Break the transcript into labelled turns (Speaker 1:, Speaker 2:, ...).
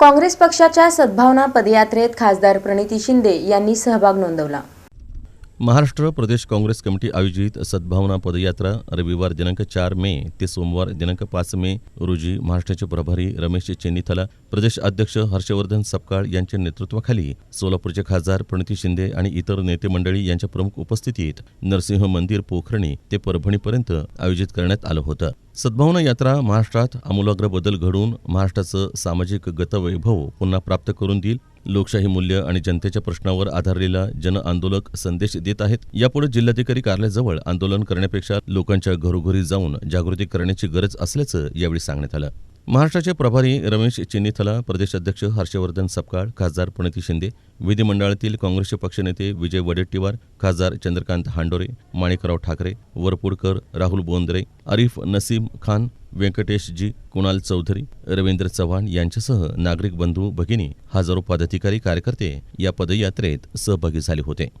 Speaker 1: काँग्रेस पक्षाच्या सद्भावना पदयात्रेत खासदार प्रणिती शिंदे यांनी सहभाग नोंदवला.
Speaker 2: महाराष्ट्र प्रदेश काँग्रेस कमिटी आयोजित सद्भावना पदयात्रा रविवार दिनांक चार मे ते सोमवार दिनांक पाच मे रोजी महाराष्ट्राचे प्रभारी रमेश चेन्नीथला प्रदेश अध्यक्ष हर्षवर्धन सपकाळ यांच्या नेतृत्वाखाली सोलापूरचे खासदार प्रणिती शिंदे आणि इतर नेते मंडळी यांच्या प्रमुख उपस्थितीत नरसिंह मंदिर पोखरणी ते परभणीपर्यंत आयोजित करण्यात आलं होतं. सद्भावना यात्रा महाराष्ट्रात आमूलाग्र बदल घडवून महाराष्ट्राचं सामाजिक गतवैभव पुन्हा प्राप्त करून देईल. लोकशाही मूल्य आणि जनतेच्या प्रश्नावर आधारलेला जन आंदोलक संदेश देत आहेत. यापुढे जिल्हाधिकारी कार्यालयाजवळ आंदोलन करण्यापेक्षा लोकांच्या घरोघरी जाऊन जागृती करण्याची गरज असल्याचं यावेळी सांगण्यात आलं. महाराष्ट्राचे प्रभारी रमेश चिन्नीथला प्रदेश अध्यक्ष हर्षवर्धन सपकाळ खासदार प्रणिती शिंदे विधिमंडळातील काँग्रेसचे पक्षनेते विजय वडेट्टीवार खासदार चंद्रकांत हांडोरे माणिकराव ठाकरे वरपुडकर राहुल बोंद्रे आरिफ नसीम खान व्यंकटेशजी कुणाल चौधरी रवींद्र चव्हाण यांच्यासह नागरिक बंधू भगिनी हजारो पदाधिकारी कार्यकर्ते या पदयात्रेत सहभागी झाले होते.